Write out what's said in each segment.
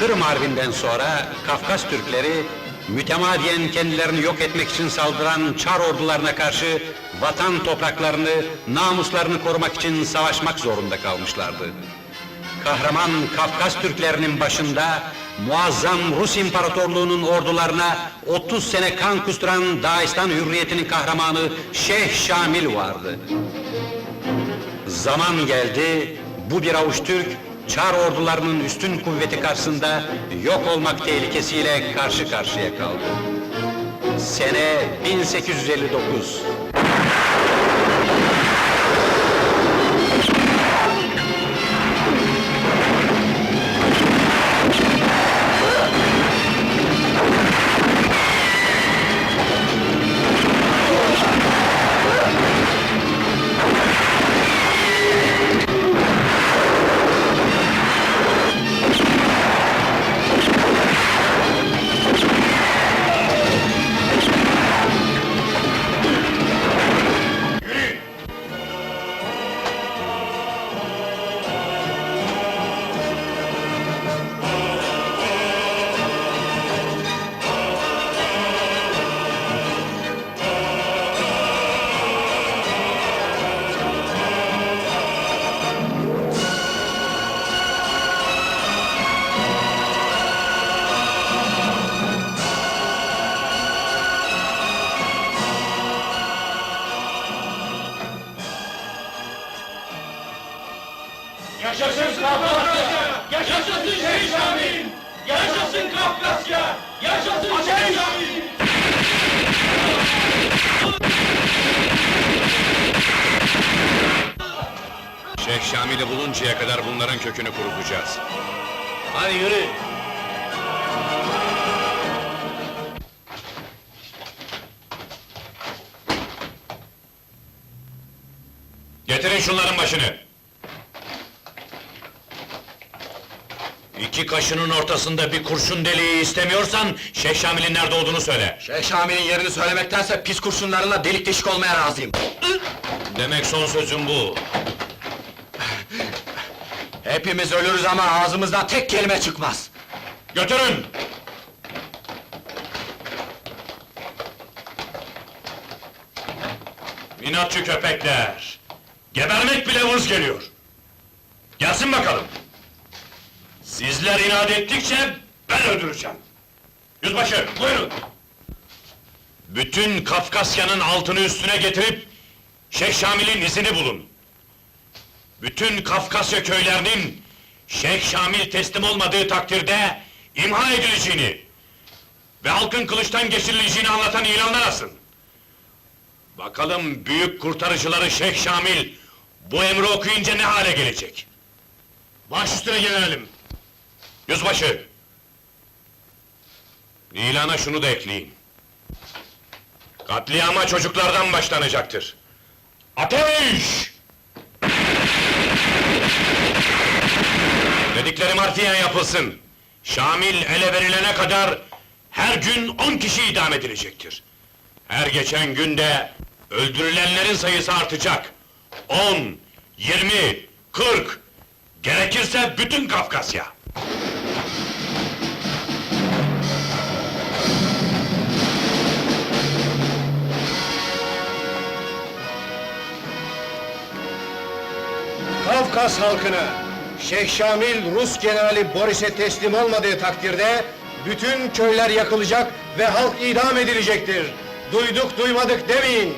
Kırım Harbi'nden sonra Kafkas Türkleri mütemadiyen kendilerini yok etmek için saldıran Çar ordularına karşı vatan topraklarını, namuslarını korumak için savaşmak zorunda kalmışlardı. Kahraman Kafkas Türklerinin başında muazzam Rus İmparatorluğu'nun ordularına 30 sene kan kusturan Dağistan Hürriyeti'nin kahramanı Şeyh Şamil vardı. Zaman geldi, bu bir avuç Türk, Çar ordularının üstün kuvveti karşısında yok olmak tehlikesiyle karşı karşıya kaldı. Sene 1859. Kafkasya! Yaşasın Şeyh Şamil! Yaşasın Kafkasya! Yaşasın Şeyh Şamil! Şeyh Şamil'i buluncaya kadar bunların kökünü kurutacağız. Hadi yürü! Getirin şunların başını! İki kaşının ortasında bir kurşun deliği istemiyorsan, Şeyh Şamil'in nerede olduğunu söyle. Şeyh Şamil'in yerini söylemektense pis kurşunlarla delik deşik olmaya razıyım. Demek son sözün bu. Hepimiz ölürüz ama ağzımızdan tek kelime çıkmaz. Götürün! İnatçı köpekler! Gebermek bile vız geliyor! Gelsin bakalım! Sizler inat ettikçe ben öldüreceğim! Yüzbaşı, buyurun! Bütün Kafkasya'nın altını üstüne getirip... Şeyh Şamil'in izini bulun! Bütün Kafkasya köylerinin... Şeyh Şamil teslim olmadığı takdirde... imha edileceğini... ve halkın kılıçtan geçirileceğini anlatan ilanlar asın! Bakalım büyük kurtarıcıları Şeyh Şamil... bu emri okuyunca ne hale gelecek? Baş üstüne gelelim! Yüzbaşı! İlana şunu da ekleyin. Katliama çocuklardan başlanacaktır. Ateş! Dediklerim harfiyen yapılsın. Şamil ele verilene kadar her gün on kişi idam edilecektir. Her geçen günde öldürülenlerin sayısı artacak. On, yirmi, kırk, gerekirse bütün Kafkasya. Kafkas halkına, Şeyh Şamil Rus generali Boris'e teslim olmadığı takdirde bütün köyler yakılacak ve halk idam edilecektir. Duyduk duymadık demeyin.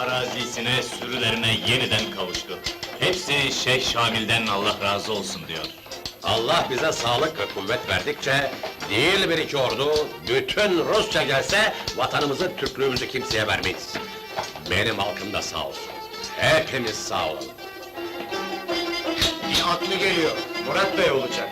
Arazisine, sürülerine yeniden kavuştu. Hepsi Şeyh Şamil'den Allah razı olsun diyor. Allah bize sağlık ve kuvvet verdikçe, değil bir iki ordu, bütün Rusça gelse, vatanımızı, Türklüğümüzü kimseye vermeyiz. Benim halkım da sağ olsun. Hepimiz sağ olalım. Bir atlı geliyor. Murat Bey olacak.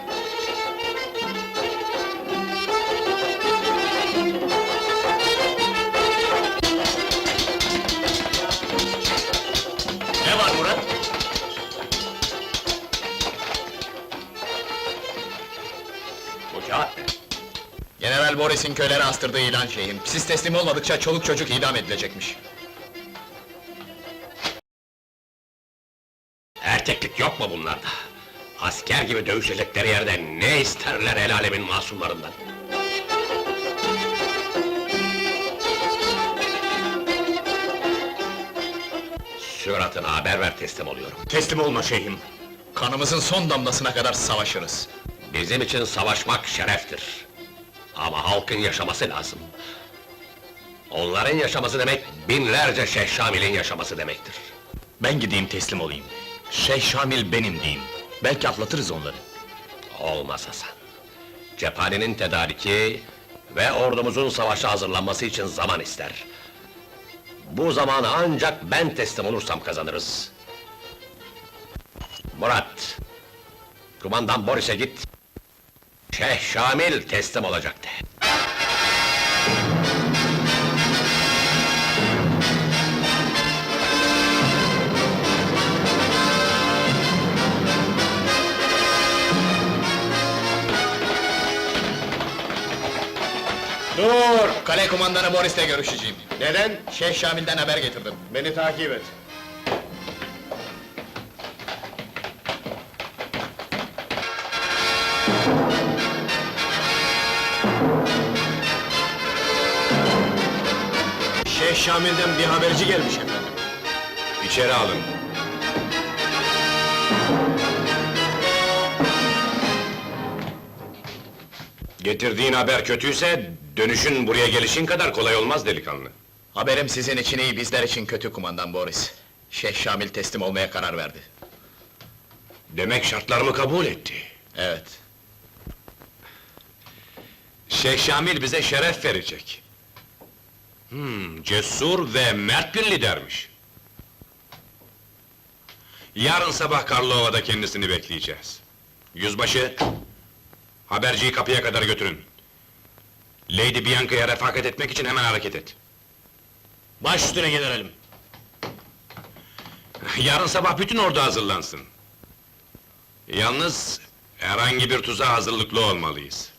Ne? General Boris'in köyleri astırdığı ilan şeyhim. Siz teslim olmadıkça çoluk çocuk idam edilecekmiş. Erkeklik yok mu bunlarda? Asker gibi dövüşecekleri yerde ne isterler el alemin masumlarından? Süratına haber ver teslim oluyorum. Teslim olma şeyhim. Kanımızın son damlasına kadar savaşırız. Bizim için savaşmak şereftir. Ama halkın yaşaması lazım. Onların yaşaması demek, binlerce Şeyh Şamil'in yaşaması demektir. Ben gideyim teslim olayım. Şeyh Şamil benim diyeyim. Belki atlatırız onları. Olmaz Hasan. Cephanenin tedariki ve ordumuzun savaşa hazırlanması için zaman ister. Bu zamanı ancak ben teslim olursam kazanırız. Murat, kumandan Boris'e git. Şeyh Şamil teslim olacaktı. Dur! Kale kumandanı Boris'le görüşeceğim. Neden? Şeyh Şamil'den haber getirdim. Beni takip et. Şamil'den bir haberci gelmiş efendim. İçeri alın. Getirdiğin haber kötüyse, dönüşün buraya gelişin kadar kolay olmaz delikanlı. Haberim sizin için iyi, bizler için kötü kumandan Boris. Şeyh Şamil teslim olmaya karar verdi. Demek şartlarımı kabul etti. Evet. Şeyh Şamil bize şeref verecek. Hmm, cesur ve mert bir lidermiş. Yarın sabah Karlova'da kendisini bekleyeceğiz. Yüzbaşı, haberciyi kapıya kadar götürün. Lady Bianca'ya refakat etmek için hemen hareket et. Baş üstüne generalim. Yarın sabah bütün ordu hazırlansın. Yalnız herhangi bir tuzağa hazırlıklı olmalıyız.